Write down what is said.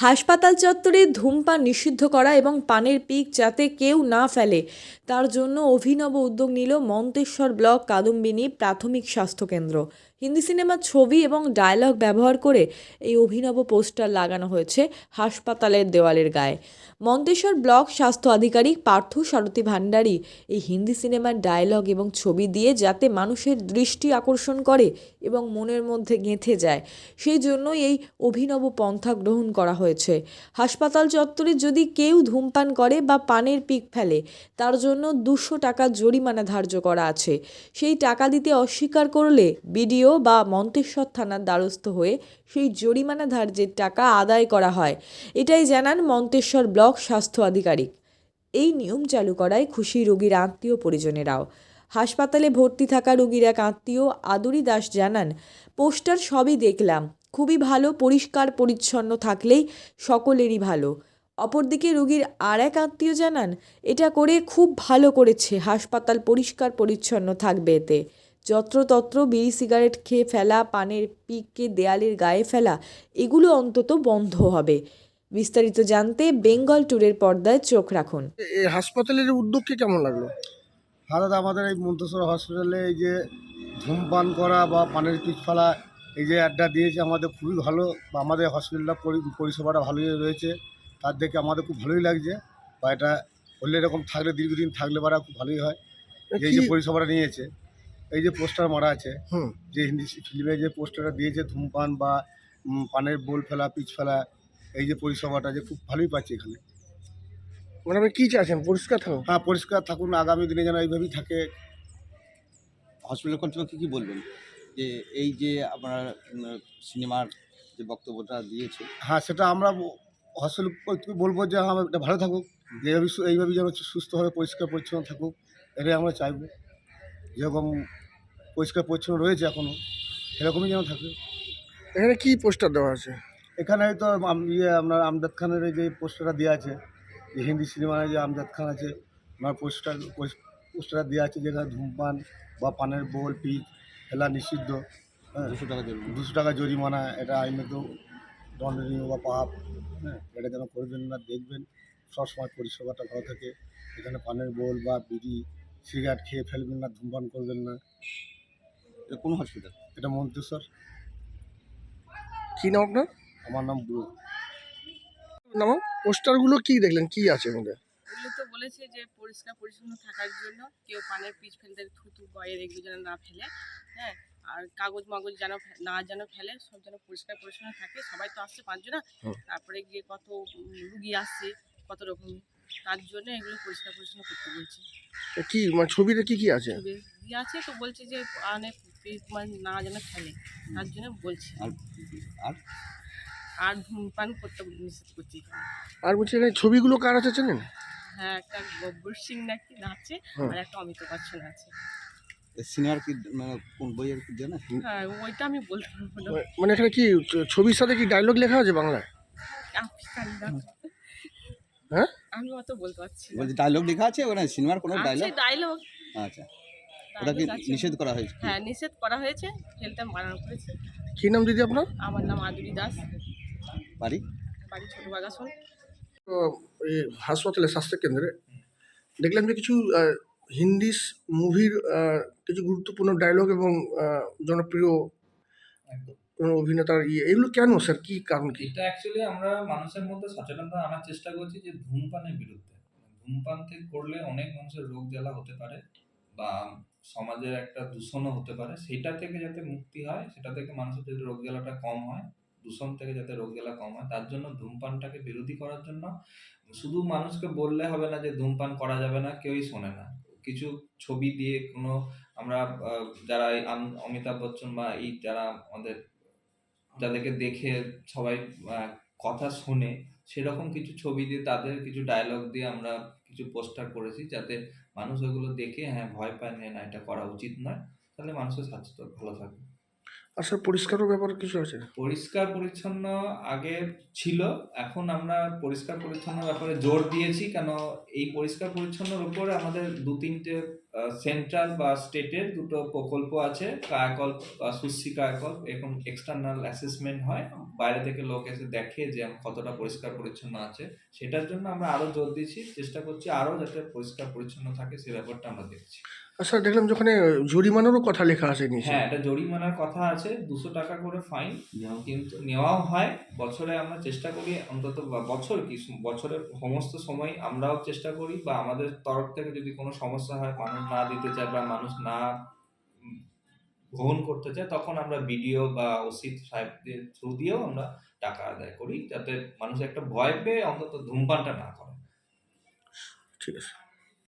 হাসপাতাল চত্বরে ধূমপান নিষিদ্ধ করা এবং পানের পিক যাতে কেউ না ফেলে, তার জন্য অভিনব উদ্যোগ নিল মন্তেশ্বর ব্লক কাদম্বিনী প্রাথমিক স্বাস্থ্যকেন্দ্র হিন্দি সিনেমার ছবি এবং ডায়লগ ব্যবহার করে এই অভিনব পোস্টার লাগানো হয়েছে হাসপাতালের দেওয়ালের গায়ে। মন্তেশ্বর ব্লক স্বাস্থ্য আধিকারিক পার্থ সারথী ভান্ডারী এই হিন্দি সিনেমার ডায়লগ এবং ছবি দিয়ে যাতে মানুষের দৃষ্টি আকর্ষণ করে এবং মনের মধ্যে গেঁথে যায়, সেই জন্যই এই অভিনব পন্থা গ্রহণ করা হয়েছে। হাসপাতাল চত্বরে যদি কেউ ধূমপান করে বা পানের পিক ফেলে, তার জন্য দুশো টাকা জরিমানা ধার্য করা আছে। সেই টাকা দিতে অস্বীকার করলে বিডিও বা মন্তেশ্বর থানার দ্বারস্থ হয়ে সেই জরিমানা ধার্যের টাকা আদায় করা হয়। এটাই জানান মন্তেশ্বর ব্লক স্বাস্থ্য আধিকারিক। এই নিয়ম চালু করায় খুশি রোগীর আত্মীয় পরিজনেরাও। হাসপাতালে ভর্তি থাকা রোগীর এক আত্মীয় আদুরি দাস জানান, পোস্টার সবই দেখলাম। খুবই ভালো, পরিষ্কার, পরিচ্ছন্ন থাকলেই সকলেরই ভালো। অপরদিকে রোগীর আর এক আত্মীয় জানান, এটা করে খুব ভালো করেছে। হাসপাতাল পরিষ্কার, পরিচ্ছন্ন থাকবে এতে। যত্রতত্র বিড়ি সিগারেট খেয়ে ফেলা পানের পিককে দেয়ালের গায়ে ফেলা এগুলো অন্তত বন্ধ হবে। বিস্তারিত জানতে বেঙ্গল ট্যুরের পর্দায় চোখ রাখুন। এই হাসপাতালের উদ্যোগকে কেমন লাগল? ভারত আমাদের এই মন্তেশ্বর হসপিটালে এই যে ধূমপান করা বা পানের পিক ফেলা এই যে অ্যাডটা দিয়েছে আমাদের খুবই ভালো। বা আমাদের হসপিটালটা পরি- পরিষেবাটা ভালোই রয়েছে। তার দেখে আমাদের খুব ভালোই লাগছে। বা এটা হলে এরকম থাকলে দীর্ঘদিন থাকলে বারা খুব ভালোই হয়। এই যে পরিষেবাটা নিয়েছে। এই যে পোস্টার মারা আছে হুম। যে হিন্দি ফিল্মে যে পোস্টারটা দিয়েছে ধূমপান বা পানের বোল ফেলা পিচ ফেলা এই যে পরিষেবাটা যে খুব ভালোই পাচ্ছি এখানে। মানে আপনি কী চাইছেন? পরিষ্কার থাকুন হ্যাঁ পরিষ্কার থাকুন আগামী দিনে যেন এইভাবেই থাকে। হসপিটাল কর্তৃপক্ষ কী কী বলবেন? যে এই যে আপনার সিনেমার যে বক্তব্যটা দিয়েছে। হ্যাঁ সেটা আমরা হসপিটাল বলব যে হ্যাঁ এটা ভালো থাকুক। যে এইভাবে এইভাবে যেন সুস্থভাবে পরিষ্কার পরিচ্ছন্ন থাকুক এটাই আমরা চাইব। যেরকম পরিষ্কার পরিচ্ছন্ন রয়েছে এখনও এরকমই যেন থাকে। এখানে কি পোস্টার দেওয়া আছে? এখানে তো ইয়ে আপনার আমজাদ খানের যে পোস্টারটা দেওয়া আছে যে হিন্দি সিনেমায় যে আমজাদ খান আছে ওনার পোস্টার পোস্টারটা দেওয়া আছে যেখানে ধূমপান বা পানের বোল পিক খেলা নিষিদ্ধ হ্যাঁ। দুশো টাকা দেবেন দুশো টাকা জরিমানা এটা আইনত দণ্ডনীয় বা পাপ হ্যাঁ এটা যেন করবেন না দেখবেন সবসময় পরিষেবাটা ভালো থাকে। এখানে পানের বোল বা বিড়ি সিগারেট খেয়ে ফেলবেন না ধূমপান করবেন না। এটা কোন হসপিটাল এটা মন্তেশ্বর। কি নাম আপনার? আমার নাম ব্রু। নাম পোস্টারগুলো কি দেখলেন? কি আছে মধ্যে? এগুলো তো বলেছে যে পরিষ্কার পরিচ্ছন্ন থাকার জন্য কেউ পানের পিচ ফেলতে থুতু বয়ের এগুলো যেন না ফেলে। হ্যাঁ আর কাগজ মাগজ যেন না যেন ফেলে সব যেন পরিষ্কার পরিচ্ছন্ন থাকে। সবাই তো আসছে পাঁচজনা। তারপরে গিয়ে কত রুগী আসছে কত রকম তার জন্য এগুলো পরিষ্কার পরিচ্ছন্ন করতে বলছে। কি মানে ছবিতে কি কি আছে? দিয়ে আছে তো বলছে যে পানের পিচ মানে না যেন ফেলে তার জন্য বলছে। আর আর? আর ধূমপান করতে নিষেধ করছে এখানে। আর বলছি এখানে ছবিগুলো কার আছে চেনেন? হ্যাঁ একটা গব্বর সিং নাকি নাচে আর একটা অমিতাভ বচ্চন আছে। এই সিনেমার কি মানে কোন বইয়ের কি জানা? হ্যাঁ ওইটা আমি বলতে পারব না। মানে এখানে কি ছ- ছবির সাথে কি ডায়লগ লেখা আছে বাংলায়? না। হ্যাঁ? আমি অত বলতে পারছি বলছি ডায়লগ লেখা আছে? ওখানে সিনেমার কোনো আছে ডায়লগ ডায়লগ আচ্ছা। ওটা কি নিষেধ করা হয়েছে? হ্যাঁ নিষেধ করা হয়েছে। ফেলতে বারণ করেছে কি নাম দিদি আপনার? আমার নাম আদুরি দাস। বাড়ি? বাড়ি ছোট বাগাসন তো এই হাসপাতালে স্বাস্থ্যকেন্দ্রে দেখলাম যে কিছু হিন্দি মুভির কিছু গুরুত্বপূর্ণ ডায়লগ এবং জনপ্রিয় কোনো অভিনেতার ইয়ে এগুলো কেন স্যার? কি কারণ কি? এটা অ্যাকচুয়ালি আমরা মানুষের মধ্যে সচেতনতা আনার চেষ্টা করছি যে ধূমপানের বিরুদ্ধে। ধূমপান থেকে করলে অনেক মানুষের রোগ জ্বালা হতে পারে বা সমাজের একটা দূষণও হতে পারে। সেটা থেকে যাতে মুক্তি হয়, সেটা থেকে মানুষের যাতে রোগ জ্বালাটা কম হয়, দূষণ থেকে যাতে রোগ জ্বালা কম হয়, তার জন্য ধূমপানটাকে বিরোধী করার জন্য শুধু মানুষকে বললে হবে না যে ধূমপান করা যাবে না, কেউই শোনে না। কিছু ছবি দিয়ে কোনো আমরা যারা অমিতাভ বচ্চন বা এই যারা আমাদের যাদেরকে দেখে সবাই কথা শোনে সেরকম কিছু ছবি দিয়ে তাদের কিছু ডায়লগ দিয়ে আমরা কিছু পোস্টার করেছি যাতে মানুষ ওগুলো দেখে হ্যাঁ ভয় পায় না না এটা করা উচিত নয়। তাহলে মানুষের স্বাস্থ্য ভালো থাকবে। আর স্যার পরিষ্কারও ব্যাপার কিছু আছে? পরিষ্কার পরিচ্ছন্ন আগে ছিল এখন আমরা পরিষ্কার পরিচ্ছন্ন ব্যাপারে জোর দিয়েছি। কেন এই পরিষ্কার পরিচ্ছন্নর উপরে আমাদের দু তিনটে সেন্ট্রাল বা স্টেটের দুটো প্রকল্প আছে কায়াকল্প বা সুশ্রী কায়াকল্প এরকম এক্সটার্নাল অ্যাসেসমেন্ট হয়। বাইরে থেকে লোক এসে দেখে যে কতটা পরিষ্কার পরিচ্ছন্ন আছে। সেটার জন্য আমরা আরও জোর দিচ্ছি, চেষ্টা করছি আরও যাতে পরিষ্কার পরিচ্ছন্ন থাকে, সে ব্যাপারটা আমরা দেখছি। স্যার দেখলাম যে ওখানে জরিমানারও কথা লেখা আছে নিচে। হ্যাঁ এটা জরিমানার কথা আছে দুশো টাকা করে ফাইন কিন্তু নেওয়াও হয় বছরে আমরা চেষ্টা করি অন্তত বছর কি বছরের সমস্ত সময় আমরাও চেষ্টা করি বা আমাদের তরফ থেকে যদি কোনো সমস্যা হয় মানুষ না দিতে চায় বা মানুষ না গ্রহণ করতে চায় তখন আমরা বিডিও বা ওসি সাহেবদের থ্রু দিয়েও আমরা টাকা আদায় করি যাতে মানুষ একটা ভয় পেয়ে অন্তত ধূমপানটা না করে। ঠিক আছে।